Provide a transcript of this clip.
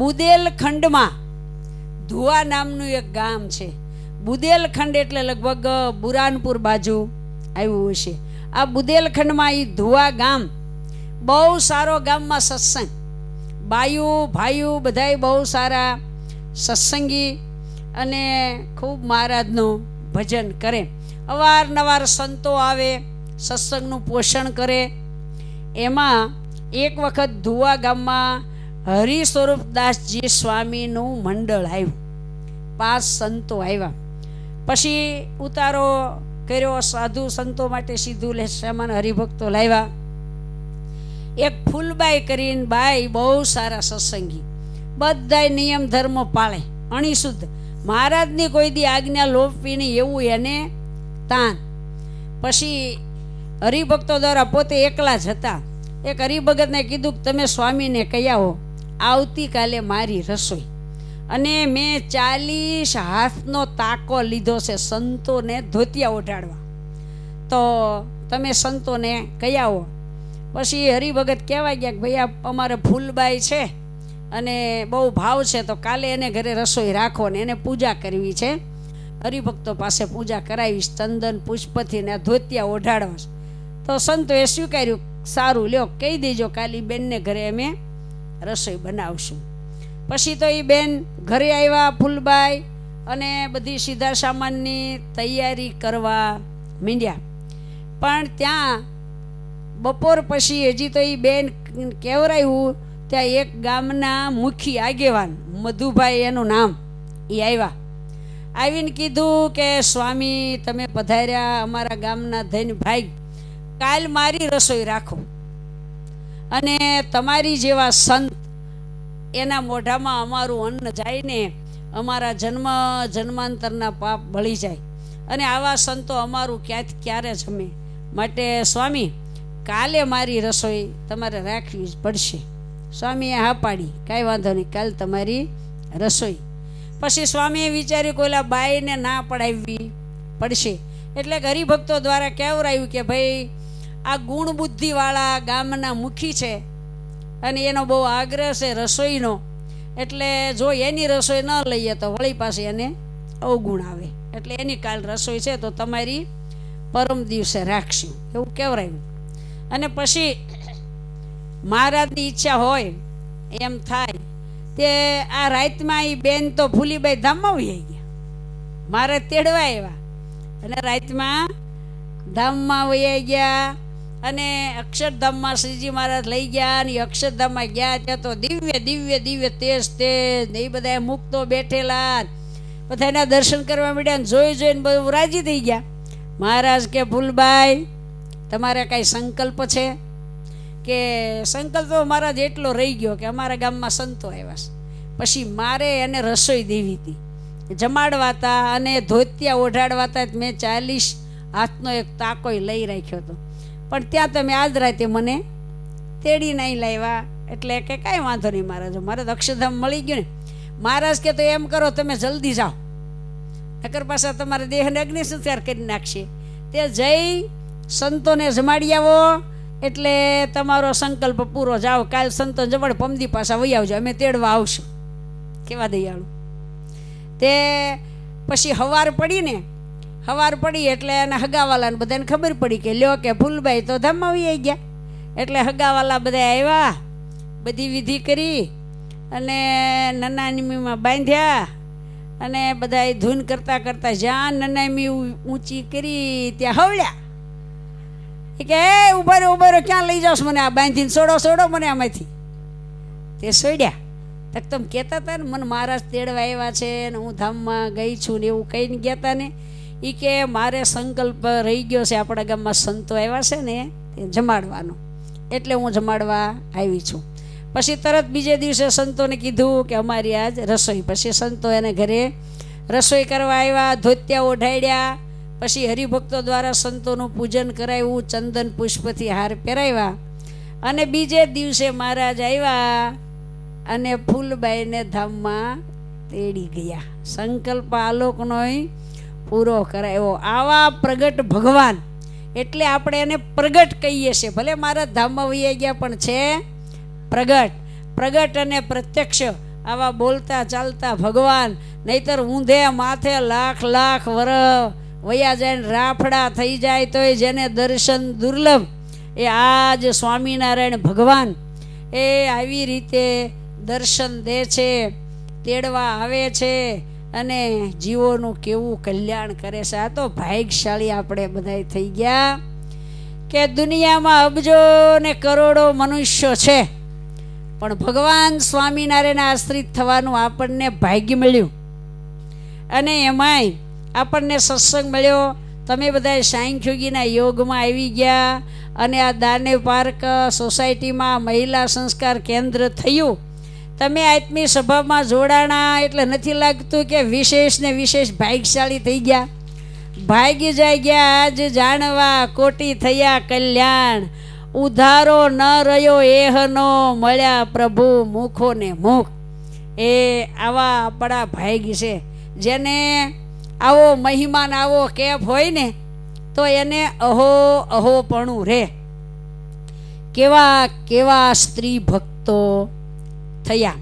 બુદેલખંડમાં, ધુવા નામનું એક ગામ છે. બુદેલખંડ એટલે લગભગ બુરાનપુર બાજુ આવ્યું હશે આ બુદેલખંડમાં એ ધુવા ગામ, બહુ સારો ગામમાં સત્સંગ. બાયુ ભાઈઓ બધાય બહુ સારા સત્સંગી અને ખૂબ મહારાજનું ભજન કરે. અવારનવાર સંતો આવે, સત્સંગનું પોષણ કરે. એમાં એક વખત ધુવા ગામમાં હરિ સ્વરૂપદાસજી સ્વામીનું મંડળ આવ્યું. પાંચ સંતો આવ્યા. પછી ઉતારો કર્યો, સાધુ સંતો માટે સીધું લે સામાન હરિભક્તો લાવ્યા. એક ફૂલબાઈ કરીને, બાઈ, બહુ સારા સત્સંગી. બધાય નિયમ ધર્મ પાળે. અણીશુદ્ધ. મહારાજની કોઈ દી આજ્ઞા લોપવીને એવું એને તાન. પછી હરિભક્તો દ્વારા પોતે એકલા જ હતા. એક હરિભગતને કીધું કે, તમે સ્વામીને કહ્યા આવો આવતીકાલે મારી રસોઈ. અને મેં ચાલીસ હાથનો તાકો લીધો છે સંતોને ધોતિયા ઓઢાડવા. તો તમે સંતોને કહી આવો. પછી હરિભગત કહેવાય ગયા કે ભાઈ આ અમારે ફૂલબાઈ છે અને બહુ ભાવ છે, તો કાલે એને ઘરે રસોઈ રાખો ને એને પૂજા કરવી છે. હરિભક્તો પાસે પૂજા કરાવીશ, ચંદન પુષ્પથી ને ધોતિયા ઓઢાડવા તો સંતોએ સ્વીકાર્યું, સારું, લ્યો, કહી દેજો કાલી બેનને ઘરે અમે રસોઈ બનાવશું. પછી તો એ બેન ઘરે આવ્યા ફૂલબાઈ અને બધી સીધા સામાનની તૈયારી કરવા મીંડ્યા. પણ ત્યાં બપોર પછી હજી તો એ બેન કેવરાયું, ત્યાં એક ગામના મુખી આગેવાન મધુભાઈ એનું નામ એ આવ્યા. આવીને કીધું કે, સ્વામી, તમે પધાર્યા અમારા ગામના ધન ભાઈ કાલ મારી રસોઈ રાખો. અને તમારી જેવા સંત, એના મોઢામાં અમારું અન્ન જાય ને અમારા જન્મ, જન્માંતરના પાપ ભળી જાય. અને આવા સંતો અમારું ક્યાંથી ક્યારે જમે? માટે સ્વામી, કાલે મારી રસોઈ તમારે રાખવી જ પડશે. સ્વામીએ હા પાડી, કાંઈ વાંધો નહીં, કાલ તમારી રસોઈ. પછી સ્વામીએ વિચાર્યું કોઈલા બાઈને ના પડાવવી પડશે. એટલે હરિભક્તો દ્વારા કહેવરાયું કે ભાઈ આ ગુણ બુદ્ધિવાળા ગામના મુખી છે. અને એનો બહુ આગ્રહ છે રસોઈનો. એટલે જો એની રસોઈ ન લઈએ તો વળી પાસે એને અવગુણ આવે. એટલે એની કાલ રસોઈ છે તો તમારી પરમ દિવસે રાખશું. એવું કહેવરાયું અને પછી મહારાજની ઈચ્છા હોય, એમ થાય, તે આ રાતમાં એ બેન તો ફૂલીબાઈ ધામમાં ગયા. મારે તેડવા આવ્યા. અને રાતમાં ધામમાં વયા ગયા. અને અક્ષરધામમાં શ્રીજી મહારાજ લઈ ગયા એ અક્ષરધામમાં ગયા ત્યાં તો દિવ્ય દિવ્ય દિવ્ય તેજ તેજ ને એ બધા મુક્તો બેઠેલા. બધા એના દર્શન કરવા માંડ્યા ને જોઈ જોઈને બધું રાજી થઈ ગયા. મહારાજ કે, ભૂલભાઈ, તમારે કાંઈ સંકલ્પ છે? કે સંકલ્પ તો મહારાજ એટલો રહી ગયો કે અમારા ગામમાં સંતો આવ્યા છે. પછી મારે એને રસોઈ દેવી હતી. જમાડવા હતા અને ધોતિયા ઓઢાડવા હતા. મેં ચાલીસ હાથનો એક તાકોય લઈ રાખ્યો હતો. પણ ત્યાં તમે આજ રાતે મને તેડી નહીં લાવ્યા. એટલે કે કાંઈ વાંધો નહીં મહારાજ, મારે તો અક્ષરધામ મળી ગયું ને. મહારાજ કે તો એમ કરો તમે જલ્દી જાઓ. નકર પાછા તમારે દેહને અગ્નિ સંસ્કાર કરી નાખશે. તે જઈ સંતોને જમાડી આવો. એટલે તમારો સંકલ્પ પૂરો જાઓ. કાલ સંતો જમાડ પમદી પાછા વહી આવજો. અમે તેડવા આવશું. કેવા દયાળુ. તે પછી હવાર પડીને હવાર પડી એટલે એને હગાવાલાને બધાને ખબર પડી કે લ્યો કે ભૂલભાઈ તો ધામમાં આવી ગયા. એટલે હગાવાલા બધા આવ્યા બધી વિધિ કરી અને નનાનીમીમાં બાંધ્યા અને બધા ધૂન કરતાં કરતાં જ્યાં નનામી ઊંચી કરી ત્યાં હવળ્યા. એ કે હે ઊભા ઉભરો ઊભા રહ્યો ક્યાં લઈ જાઓશ મને આ બાંધીને? સોડો સોડો મને આમાંથી. તે સોડ્યા. તક તમે કહેતા હતા ને, મને મહારાજ તેડવા આવ્યા છે ને હું ધામમાં ગઈ છું ને એવું કહીને ગયા હતા ને. એ કે મારે સંકલ્પ રહી ગયો છે, આપણા ગામમાં સંતો આવ્યા છે ને તે જમાડવાનો. એટલે હું જમાડવા આવી છું. પછી તરત બીજે દિવસે સંતોને કીધું કે અમારી આજ રસોઈ. પછી સંતો એને ઘરે રસોઈ કરવા આવ્યા, ધોતિયા ઓઢાડ્યા. પછી હરિભક્તો દ્વારા સંતોનું પૂજન કરાવ્યું, ચંદન પુષ્પથી હાર પહેરાવ્યા. અને બીજે દિવસે મહારાજ આવ્યા અને ફૂલબાઈને ધામમાં તેડી ગયા. સંકલ્પ આલોકનો પૂરો કરાયો આવા પ્રગટ ભગવાન. એટલે આપણે એને પ્રગટ કહીએ છીએ. ભલે મારા ધામમાં વૈયા ગયા પણ છે. પ્રગટ. પ્રગટ અને પ્રત્યક્ષ. આવા બોલતા ચાલતા ભગવાન. નહીતર ઊંધે માથે લાખ લાખ વર વયા જાય રાફડા થઈ જાય તોય જેને દર્શન દુર્લભ. એ આજ સ્વામિનારાયણ ભગવાન. એ આવી રીતે દર્શન દે છે, તેડવા આવે છે. અને જીવોનું કેવું કલ્યાણ કરે છે? આ તો ભાગ્યશાળી આપણે બધાય થઈ ગયા કે દુનિયામાં અબજો ને કરોડો મનુષ્યો છે. પણ ભગવાન સ્વામિનારાયણ આશ્રિત થવાનું આપણને ભાગ્ય મળ્યું. અને એમાંય આપણને સત્સંગ મળ્યો. તમે બધા સાંખ્યોગીના યોગમાં આવી ગયા અને આ દાને પાર્ક સોસાયટીમાં મહિલા સંસ્કાર કેન્દ્ર થયું. તમે આત્મી સભામાં જોડાણા એટલે નથી લાગતું કે વિશેષ ને વિશેષ ભાગ્યશાળી થઈ ગયા. ભાગી જાય ગયા આજ જાણવા કોટી થયા કલ્યાણ. ઉધારો ન રહ્યો એહનો મળ્યા પ્રભુ મુખો ને મુખ. એ આવા આપણા ભાગી છે. જેને આવો મહિમાન આવો કેફ હોય ને, તો એને અહો અહોપણું રહે કેવા કેવા સ્ત્રી ભક્તો થયા